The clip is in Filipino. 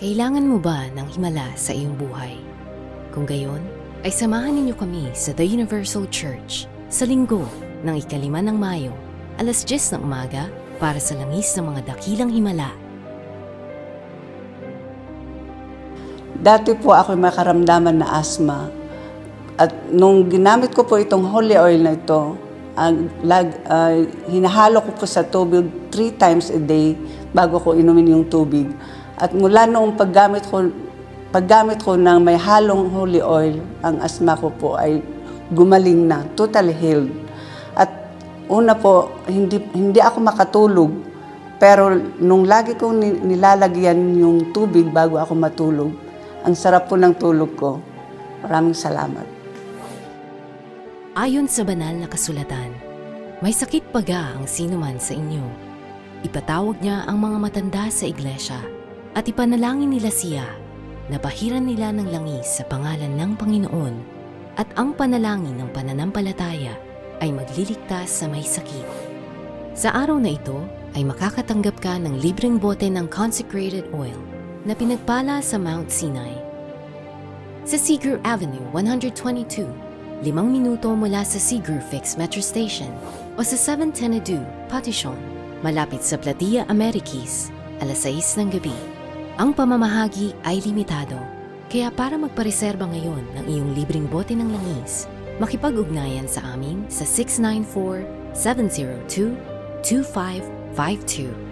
Kailangan mo ba ng himala sa iyong buhay? Kung gayon, ay samahan ninyo kami sa The Universal Church sa linggo ng ikalima ng Mayo, alas 10 ng umaga para sa langis ng mga dakilang himala. Dati po ako makaramdaman na asthma. At nung ginamit ko po itong holy oil na ito, ang ah, hinahalo ko po sa tubig three times a day bago ko inumin yung tubig. At mula noong paggamit ko, paggamit ko ng may halong holy oil, ang asthma ko po ay gumaling na, totally healed. At una po, hindi, hindi ako makatulog. Pero nung lagi kong ni- nilalagyan yung tubig bago ako matulog, ang sarap po ng tulog ko. Maraming salamat. Ayon sa banal na kasulatan, may sakit paga ang sinuman sa inyo. Ipatawag niya ang mga matanda sa iglesia at ipanalangin nila siya na bahiran nila ng langis sa pangalan ng Panginoon at ang panalangin ng pananampalataya ay magliligtas sa may sakit. Sa araw na ito ay makakatanggap ka ng libreng bote ng consecrated oil na pinagpala sa Mount Sinai. Sa Seager Avenue 122, limang minuto mula sa Seager Fix Metro Station o sa 710 Edu, Patition, malapit sa Platia Amerikis, alas 6 ng gabi. Ang pamamahagi ay limitado, kaya para magpareserba ngayon ng iyong libreng bote ng langis, makipag-ugnayan sa amin sa 694-702-2552